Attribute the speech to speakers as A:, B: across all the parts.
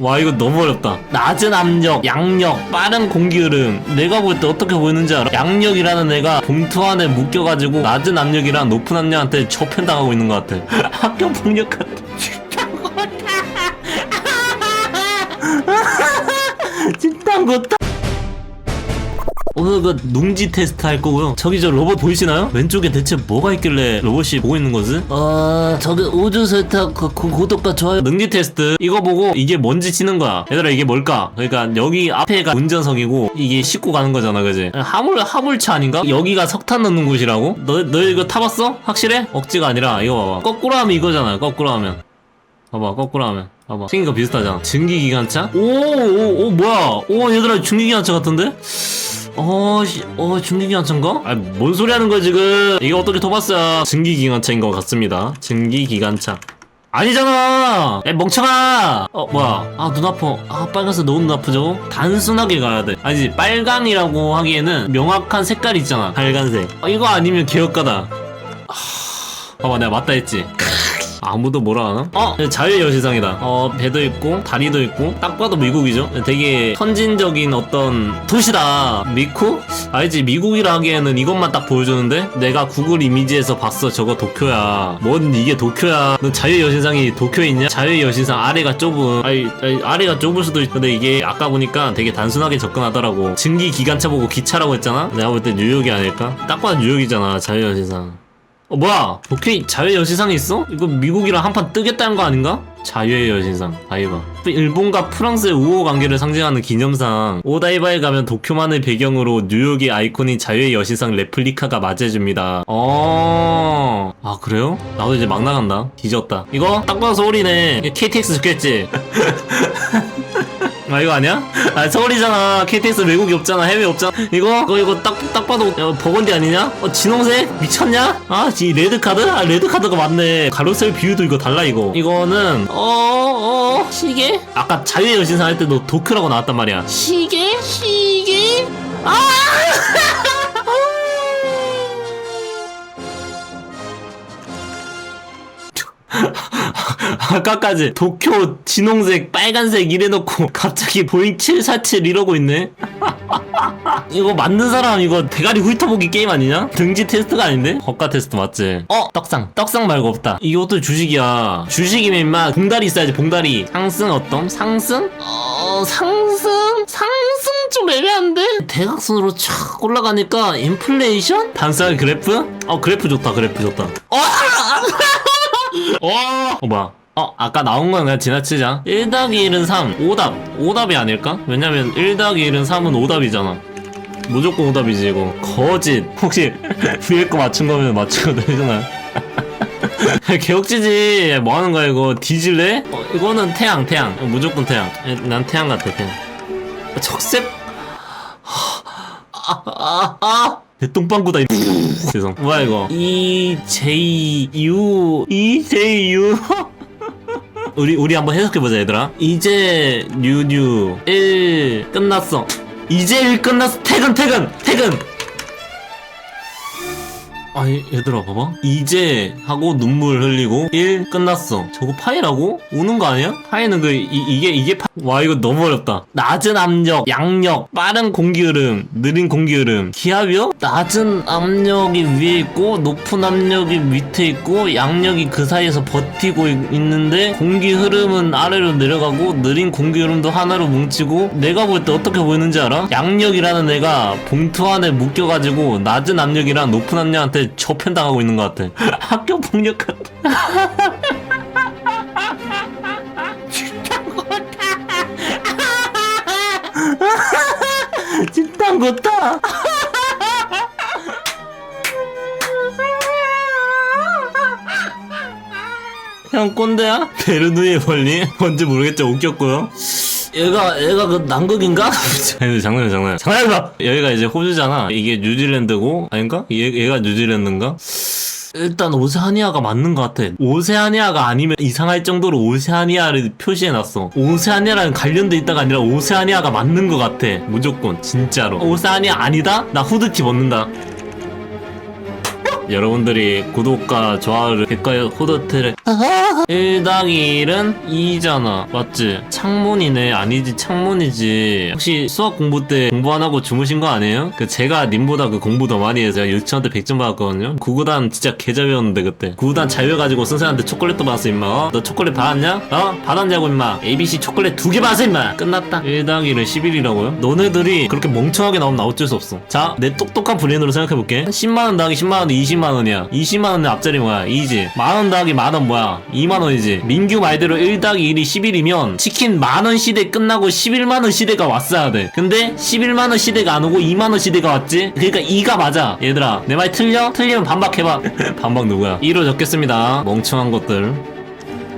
A: 와 이거 너무 어렵다. 낮은 압력 양력 빠른 공기 흐름. 내가 볼 때 어떻게 보이는지 알아? 양력이라는 애가 봉투 안에 묶여가지고 낮은 압력이랑 높은 압력한테 저편당하고 있는 것 같아. 학교 폭력 같아. 진짜 것다 오늘 그 농지 테스트 할 거고요. 저기 저 로봇 보이시나요? 왼쪽에 대체 뭐가 있길래 로봇이 보고 있는 거지? 어, 저기 우주 세탁 그, 그 구독과 좋아요. 능지 테스트 이거 보고 이게 뭔지 치는 거야. 얘들아 이게 뭘까? 그러니까 여기 앞에가 운전석이고 이게 싣고 가는 거잖아, 그지? 화물 화물차 아닌가? 여기가 석탄 넣는 곳이라고? 너 너 이거 타봤어? 확실해? 억지가 아니라 이거 봐봐. 거꾸로 하면 이거잖아. 거꾸로 하면. 봐봐 거꾸로 하면 봐봐 생긴 거 비슷하잖아 증기기관차? 오오오 뭐야 오 얘들아 증기기관차 같은데? 어, 씨, 어, 증기기관차인가? 아, 뭔 소리 하는 거야, 지금? 이거 어떻게 터봤어요? 증기기관차인 것 같습니다. 증기기관차. 아니잖아! 야, 멍청아! 어, 뭐야. 아, 눈 아파. 아, 빨간색 너무 눈 아프죠? 단순하게 가야 돼. 아니지, 빨강이라고 하기에는 명확한 색깔이 있잖아. 빨간색. 어, 이거 아니면 개혁가다. 아, 봐봐, 내가 맞다 했지. 아무도 뭐라 하나? 어? 자유의 여시상이다. 어, 배도 있고, 다리도 있고, 딱 봐도 미국이죠? 되게 선진적인 어떤 도시다. 미쿠? 알지, 미국이라 하기에는 이것만 딱 보여주는데? 내가 구글 이미지에서 봤어. 저거 도쿄야. 뭔 이게 도쿄야. 너 자유의 여신상이 도쿄에 있냐? 자유의 여신상 아래가 좁은. 아니, 아니, 아래가 좁을 수도 있 근데 이게 아까 보니까 되게 단순하게 접근하더라고. 증기 기관차 보고 기차라고 했잖아? 내가 볼 때 뉴욕이 아닐까? 딱 봐도 뉴욕이잖아. 자유의 여신상. 어 뭐야 오케이 자유의 여신상이 있어? 이거 미국이랑 한판 뜨겠다는 거 아닌가? 자유의 여신상 다이바 일본과 프랑스의 우호 관계를 상징하는 기념상 오다이바에 가면 도쿄만을 배경으로 뉴욕의 아이콘인 자유의 여신상 레플리카가 맞이해줍니다 어... 아 그래요? 나도 이제 막 나간다 뒤졌다 이거 딱 서울이네 이거 KTX 적겠지? 아 이거 아니야? 아 서울이잖아 KTX 외국이 없잖아 해외 없잖아 이거 이거 이거 딱 딱 봐도 어, 버건디 아니냐? 어 진홍색 미쳤냐? 아이 레드 카드? 아 레드 카드가 맞네 가로셀 비율도 이거 달라 이거 이거는 어어 시계? 아까 자유의 여신상 할 때도 도쿄라고 나왔단 말이야 시계? 시계? 아 아까까지 도쿄 진홍색 빨간색 이래놓고 갑자기 보잉 747 이러고 있네 이거 만든 사람 이거 대가리 훑어보기 게임 아니냐? 등지 테스트가 아닌데? 겉가 테스트 맞지? 어? 떡상 떡상 말고 없다 이것도 주식이야 주식이면 임마 봉다리 있어야지 봉다리 상승 어떤? 상승? 어... 상승? 상승 좀 애매한데? 대각선으로 촥 올라가니까 인플레이션? 단순한 그래프? 어 그래프 좋다 그래프 좋다 어! 어! 어 뭐야? 어 아까 나온 건 그냥 지나치자 1 더하기 1은 3 오답. 오답이 아닐까? 왜냐면 1 더하기 1은 3은 오답이잖아. 무조건 오답이지 이거. 거짓. 혹시 위에 거 맞춘 거면 맞추면 되잖아. 개혁지지. 뭐 하는 거야 이거? 뒤질래? 어, 이거는 태양 태양. 무조건 태양. 에, 난 태양 같아 태양. 적셉 아 아아 아, 내 똥방구다 이 죄송 뭐야 이거? E J U E J U 우리 우리 한번 해석해 보자 얘들아. 이제 뉴뉴. 1 끝났어. 이제 1 끝났어. 퇴근 퇴근 퇴근 아 얘- 얘들아 봐봐 이제 하고 눈물 흘리고 1 끝났어 저거 파이라고? 우는 거 아니야? 파이는 그 이, 이게 이게 파... 와 이거 너무 어렵다 낮은 압력 양력 빠른 공기 흐름 느린 공기 흐름 기압이요? 낮은 압력이 위에 있고 높은 압력이 밑에 있고 양력이 그 사이에서 버티고 있- 있는데 공기 흐름은 아래로 내려가고 느린 공기 흐름도 하나로 뭉치고 내가 볼 때 어떻게 보이는지 알아? 양력이라는 애가 봉투 안에 묶여가지고 낮은 압력이랑 높은 압력한테 저편당하고 있는 것 같아. 학교 폭력 같아. 진짜 못다 형 꼰대야? 베르누이의 벌리? 뭔지 모르겠죠 웃겼고요 얘가 얘가 그 남극인가? 아니 장난이야 장난 장난이야 여기가 이제 호주잖아. 이게 뉴질랜드고 아닌가? 얘, 얘가 뉴질랜드인가? 일단 오세아니아가 맞는 것 같아. 오세아니아가 아니면 이상할 정도로 오세아니아를 표시해놨어. 오세아니아랑 관련돼 있다가 아니라 오세아니아가 맞는 것 같아. 무조건. 진짜로. 오세아니아 아니다? 나 후드티 벗는다. 여러분들이 구독과 좋아요를 댓글 호도트를 1당 1은 2잖아 맞지? 창문이네. 아니지 창문이지. 혹시 수학 공부 때 공부 안 하고 주무신 거 아니에요? 그 제가 님보다 그 공부 더 많이 해서 유치원 때 100점 받았거든요. 구구단 진짜 개자배웠는데 그때. 구구단 자유해가지고 선생님한테 초콜릿도 받았어 임마. 어? 너 초콜릿 받았냐? 어? 받았냐고 임마. ABC 초콜릿 두 개 받았어 임마. 끝났다. 1당 1은 11이라고요? 너네들이 그렇게 멍청하게 나오면 나 어쩔 수 없어. 자 내 똑똑한 브레인으로 생각해볼게. 10만원 더하기 10만원은 20만원이야. 20만원의 앞자리 뭐야? 2지. 만원 더하기 만원 뭐야? 2만원이지. 민규 말대로 1 더하기 1이 11이면 치킨 만원 시대 끝나고 11만원 시대가 왔어야 돼. 근데 11만원 시대가 안 오고 2만원 시대가 왔지? 그러니까 2가 맞아. 얘들아 내 말 틀려? 틀리면 반박해봐. 반박 누구야? 2로 적겠습니다. 멍청한 것들.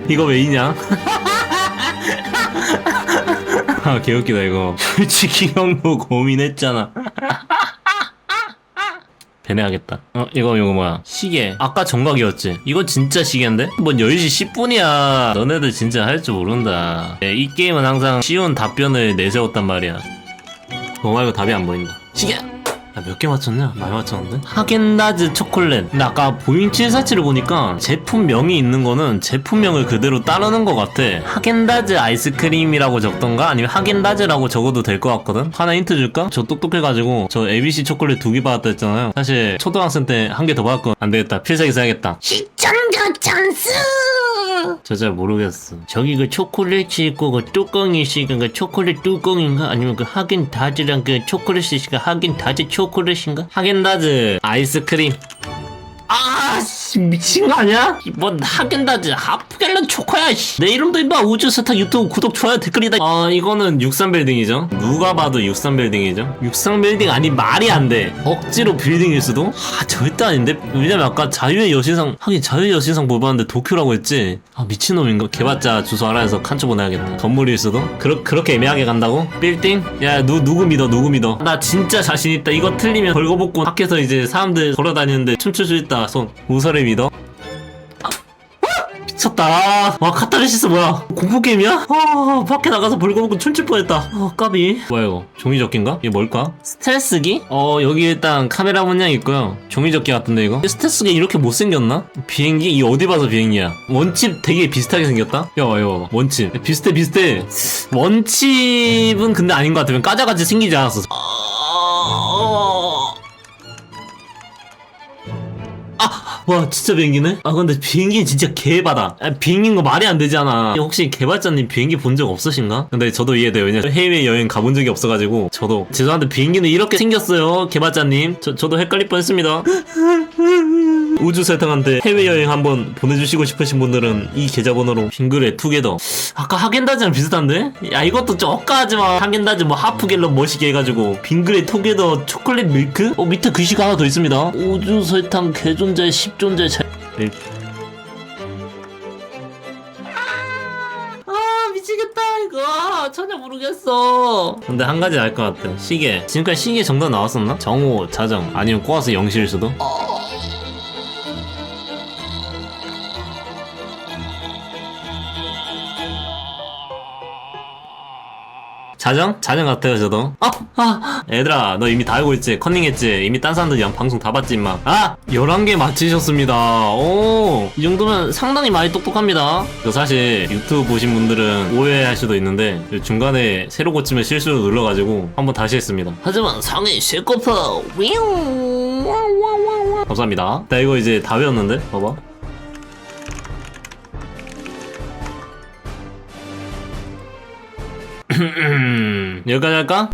A: 이거 왜 이냐? 아 개웃기다 이거. 솔직히 형도 고민했잖아 배내야겠다. 어 이거 이거 뭐야? 시계. 아까 정각이었지? 이거 진짜 시계인데? 뭔 10시 10분이야. 너네들 진짜 할 줄 모른다. 예, 이 게임은 항상 쉬운 답변을 내세웠단 말이야. 그거 말고 답이 안 보인다. 시계! 나 몇 개 맞췄냐? 많이 맞췄는데? 하겐다즈 초콜릿 근데 아까 보잉 747을 보니까 제품명이 있는 거는 제품명을 그대로 따르는 것 같아 하겐다즈 아이스크림이라고 적던가 아니면 하겐다즈라고 적어도 될 것 같거든? 하나 힌트 줄까? 저 똑똑해가지고 저 ABC 초콜릿 두 개 받았다 했잖아요 사실 초등학생 때 한 개 더 받았거 안 되겠다 필살기 써야겠다
B: 시청자 찬스!
A: 저 잘 모르겠어. 저기 그 초콜릿이 있고 그 뚜껑이 있으니까 그 초콜릿 뚜껑인가? 아니면 그 하겐다즈랑 그 초콜릿이 있으니까 하겐다즈 초콜릿인가? 하겐다즈 아이스크림. 아, 씨, 미친 거 아니야? 뭔 하겐다즈 하프갤런 초코야, 씨. 내 이름도 임마 우주스타 유튜브 구독, 좋아요, 댓글이다. 아, 이거는 63빌딩이죠. 누가 봐도 63빌딩이죠. 63빌딩 아니, 말이 안 돼. 억지로 빌딩일 수도? 아, 절대 아닌데? 왜냐면 아까 자유의 여신상, 하긴 자유의 여신상 못 봤는데 도쿄라고 했지? 아, 미친놈인가? 개봤자 주소 알아서 칸초 보내야겠다. 건물일 수도? 그렇, 그렇게 애매하게 간다고? 빌딩? 야, 누, 누구 믿어, 누구 믿어? 나 진짜 자신있다. 이거 틀리면 벌거벗고 밖에서 이제 사람들 걸어다니는데 춤출 수 있다. 손. 우설을 믿어? 미쳤다. 와, 카타르시스 뭐야? 공포 게임이야? 아, 밖에 나가서 벌거벗고 춤출 뻔했다. 아, 까비. 뭐야, 이거? 종이접기인가? 이게 뭘까? 스텔스기? 어, 여기 일단 카메라 문양 있고요. 종이접기 같은데, 이거? 스텔스기 이렇게 못 생겼나? 비행기? 이 어디 봐서 비행기야? 원칩 되게 비슷하게 생겼다? 야, 야, 원칩. 비슷해, 비슷해. 원칩은 근데 아닌 것 같으면 까자같이 생기지 않았어. 아, 와 진짜 비행기네? 아 근데 비행기 진짜 개바다. 아, 비행기인 거 말이 안 되잖아. 혹시 개발자님 비행기 본 적 없으신가? 근데 저도 이해돼요. 왜냐면 해외여행 가본 적이 없어가지고 저도 죄송한데 비행기는 이렇게 생겼어요 개발자님. 저, 저도 헷갈릴 뻔했습니다 우주세상한테 해외여행 한번 보내주시고 싶으신 분들은 이 계좌번호로 빙글에 투게더. 아까 하겐다즈랑 비슷한데? 야 이것도 좀 엇가하지마 하겐다즈 뭐 하프갤런 멋있게 해가지고 빙글에 투게더 초콜릿 밀크? 어 밑에 글씨가 하나 더 있습니다. 우주설탕 개존재 10존재 자... 밀크 아 미치겠다 이거. 전혀 모르겠어. 근데 한 가지 알 것 같아. 시계. 지금까지 시계 정답 나왔었나? 정오 자정 아니면 꼬아서 영실일 수도 자정? 자정 같아요 저도 아! 아! 얘들아 너 이미 다 알고 있지? 컨닝했지? 이미 딴 사람들 양 방송 다 봤지 임마 아! 11개 맞히셨습니다 오 이 정도면 상당히 많이 똑똑합니다 그 사실 유튜브 보신 분들은 오해할 수도 있는데 중간에 새로 고치면 실수로 눌러가지고 한번 다시 했습니다 하지만 상해 쉐코퍼 감사합니다 나 이거 이제 다 외웠는데 봐봐 음, 음. 여기까지 할까?